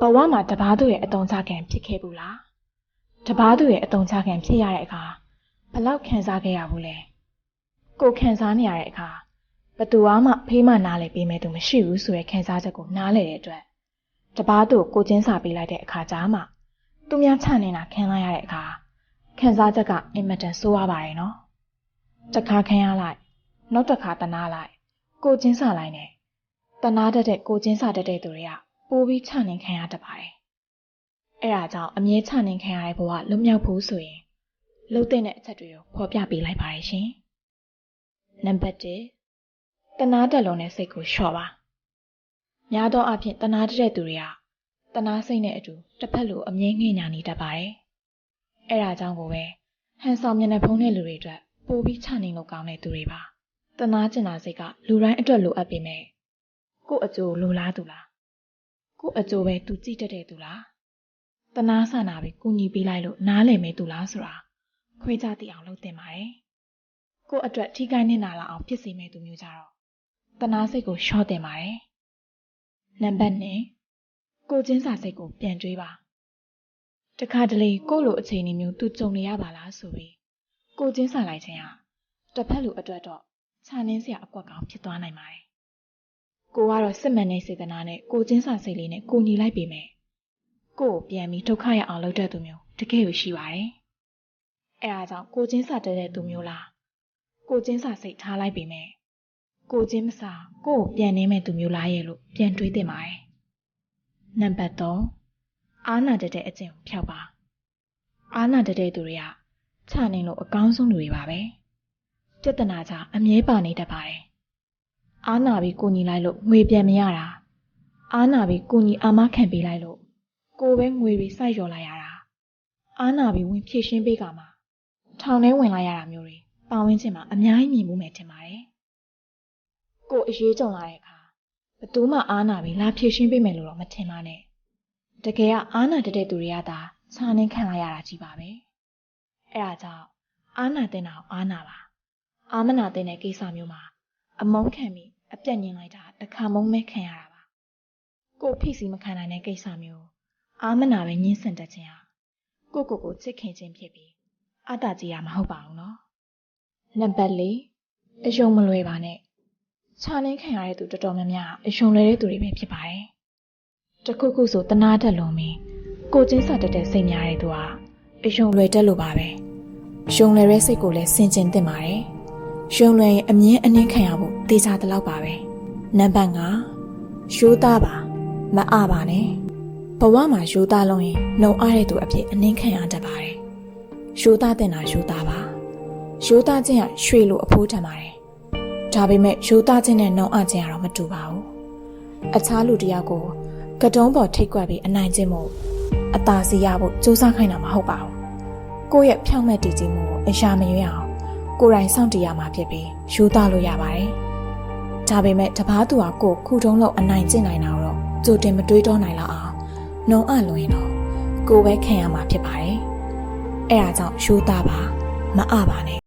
ဘဝမှာတပားသူရဲ့အတုံးချခံဖြစ်ခဲ့ဘူးလားတပားသူရဲ့အတုံးချခံဖြစ်ရတဲ့အခါဘလောက်ခံစားခဲ့ရဘူးလဲကိုခံစားနေရတဲ့အခါဘသူမှဖေးမနားလေပေးမဲ့သူမရှိဘူးဆိုတဲ့ခံစားချက်ကိုနားလေတဲ့အတွက်တပားသူကိုကိုချင်းစာပေးလိုက်တဲ့အခါကျမှသူများချနေတာခံလိုက်ရတဲ့အခါခံစားချက်ကအင်မတန်ဆိုးရပါတယ်နော်တစ်ခါခံရလိုက်နောက်တစ်ခါတနာလိုက်ကိုချင်းစာလိုက်နဲ့တနာတတ်တဲ့ကိုချင်းစာတတ်တဲ့သူတွေက ပိုပြီးချနိုင်ခံရတတ်ပါတယ်။အဲဒါကြောင့်အမြဲချနိုင်ခံရတဲ့ဘဝလွတ်မြောက်ဖို့ဆိုရင်လှုပ်တဲ့အချက်တွေကိုဖော်ပြပေးလိုက်ပါရရှင်။နံပါတ်1တနာတက်လုံးတဲ့စိတ်ကိုလျှော့ပါ။များသောအားဖြင့်တနာတက်တဲ့သူတွေကတနာစိတ်နဲ့အတူတစ်ဖက်လိုအမြဲငှင်ညာနေတတ်ပါတယ်။အဲဒါကြောင့်ကိုပဲဟန်ဆောင်မျက်နှာဖုံးတဲ့လူတွေအတွက်ပိုပြီးချနိုင်လို့ကောင်းတဲ့သူတွေပါ။တနာကျင်တာစိတ်ကလူတိုင်းအတွက်လိုအပ်ပေမဲ့ကိုယ့်အကျိုးလိုလားသူလား ကို့အကျိုးပဲသူကြည့်တတ်တဲ့သူလားတနာဆန္ဒပဲကူညီပေးလိုက်လို့နားလည်မဲသူလားဆိုတာခွဲခြားသိအောင်လုပ်တင်ပါတယ်ကို့အတွက်ထိခိုက်နေတာလာအောင်ဖြစ်စေမဲ့သူမျိုးကြတော့တနာစိတ်ကိုရှော့တင်ပါတယ်နံပါတ်1ကိုချင်းစာစိတ်ကိုပြန်တွေးပါတခါတလေကို့လိုအခြေအနေမျိုးသူကြုံနေရပါလားဆိုပြီးကိုချင်းစာလိုက်ခြင်းဟာတစ်ဖက်လူအတွက်တော့ခြာနှင်းစရာအကွက်ကောင်းဖြစ်သွားနိုင်ပါတယ် ကိုကတော့စစ်မှန်တဲ့စေတနာနဲ့ကိုချင်းစာစိတ်လေးနဲ့ကိုညီလိုက်ပေမဲ့ကို့ကိုပြန်ပြီးဒုက္ခရအောင်လုပ်တတ်သူမျိုးတကယ်ကိုရှိပါတယ်။အဲအားကြောင့်ကိုချင်းစာတက်တဲ့သူမျိုးလားကိုချင်းစာစိတ်ထားလိုက်ပေမဲ့ကိုချင်းမစာကို့ကိုပြန်နေမဲ့သူမျိုးလားရဲ့လို့ပြန်တွေးသင့်ပါတယ်။နံပါတ်3အာနာတက်တဲ့အကျင့်ကိုဖျောက်ပါ။အာနာတက်တဲ့သူတွေကချနေလို့အကောင်းဆုံးလူတွေပါပဲ။ပြဿနာကြအမြဲပါနေတတ်ပါတယ်။ အားနာပြီးကိုညီလိုက်လို့ငွေပြန်မရတာအားနာပြီးကိုညီအာမခံပေးလိုက်လို့ကိုပဲငွေတွေစိုက်ရော်လိုက်ရတာအားနာပြီးဝင်ဖြည့်ရှင်းပေးကမှထောင်ထဲဝင်လိုက်ရတာမျိုးတွေပါဝင်ခြင်းမှာအများကြီးမြင်မှုမယ်ထင်ပါတယ်ကိုအရေးကြုံလာတဲ့အခါဘသူမှအားနာပြီးလာဖြည့်ရှင်းပေးမယ်လို့တော့မထင်ပါနဲ့တကယ်ကအားနာတတ်တဲ့သူတွေကသာခြာနှင်းခံလိုက်ရတာကြီးပါပဲအဲဒါကြောင့်အားနာတဲ့နာကိုအားနာပါအာမနာတဲ့ကိစ္စမျိုးမှာအမုန်းခံပြီး အပြက်ညင်လိုက်တာတစ်ခါမုန်းမဲခံရတာပါကို့ဖိစီမခံနိုင်တဲ့ကိစ္စမျိုးအာမနာပဲညှင်းဆန်တတ်ခြင်းဟာကိုကိုကိုချစ်ခင်ခြင်းဖြစ်ပြီးအတ္တကြီးရမဟုတ်ပါဘူးနော်နံပါတ်၄အယုံမလွယ်ပါနဲ့ခြာနှင်းခံရတဲ့သူတော်တော်များများအယုံလွယ်တဲ့သူတွေပဲဖြစ်ပါတယ်တခုခုဆိုတနာတတ်လုံးပြီးကိုချင်းစာတက်တဲ့စိတ်များတဲ့သူဟာအယုံလွယ်တတ်လို့ပါပဲယုံလွယ်တဲ့စိတ်ကိုလည်းဆင်ကျင်သင့်ပါတယ် ရှုံးလွယ်ရင်အမြင်အနှင်းခံရဖို့တေချာတလောက်ပါပဲနံပါတ်5ရိုးသားပါမအပါနဲ့ဘဝမှာရိုးသားလုံးရင်နှုံအားတဲ့သူအဖြစ်အနှင်းခံရတတ်ပါတယ်ရိုးသားတဲ့နာရိုးသားပါရိုးသားခြင်းကရွှေလိုအဖိုးထန်ပါတယ်ဒါပေမဲ့ရိုးသားခြင်းနဲ့နှုံအားခြင်းကတော့မတူပါဘူးအခြားလူတစ်ယောက်ကိုကတုံးပေါ်ထိတ်ကွက်ပြီးအနိုင်ကျင့်မှုအသာစီရဖို့စူးစမ်းခိုင်းတာမဟုတ်ပါဘူးကိုယ့်ရဲ့ဖြောင့်မတ်တည်ခြင်းမှုကိုအရာမရွေးအောင် ကိုယ်တိုင်စောင့်တည်ရမှာဖြစ်ပြီးယူသားလို့ရပါတယ်။ဒါပေမဲ့တပားသူဟာကိုယ်ခုတုံးလောက်အနိုင်ကျင့်နိုင်တာတော့ကြိုတင်မတွေးတောနိုင်လောက်အောင်နှုံအလွင်တော့ကိုယ်ပဲခံရမှာဖြစ်ပါတယ်။အဲဒါကြောင့်ယူသားပါမအပါနဲ့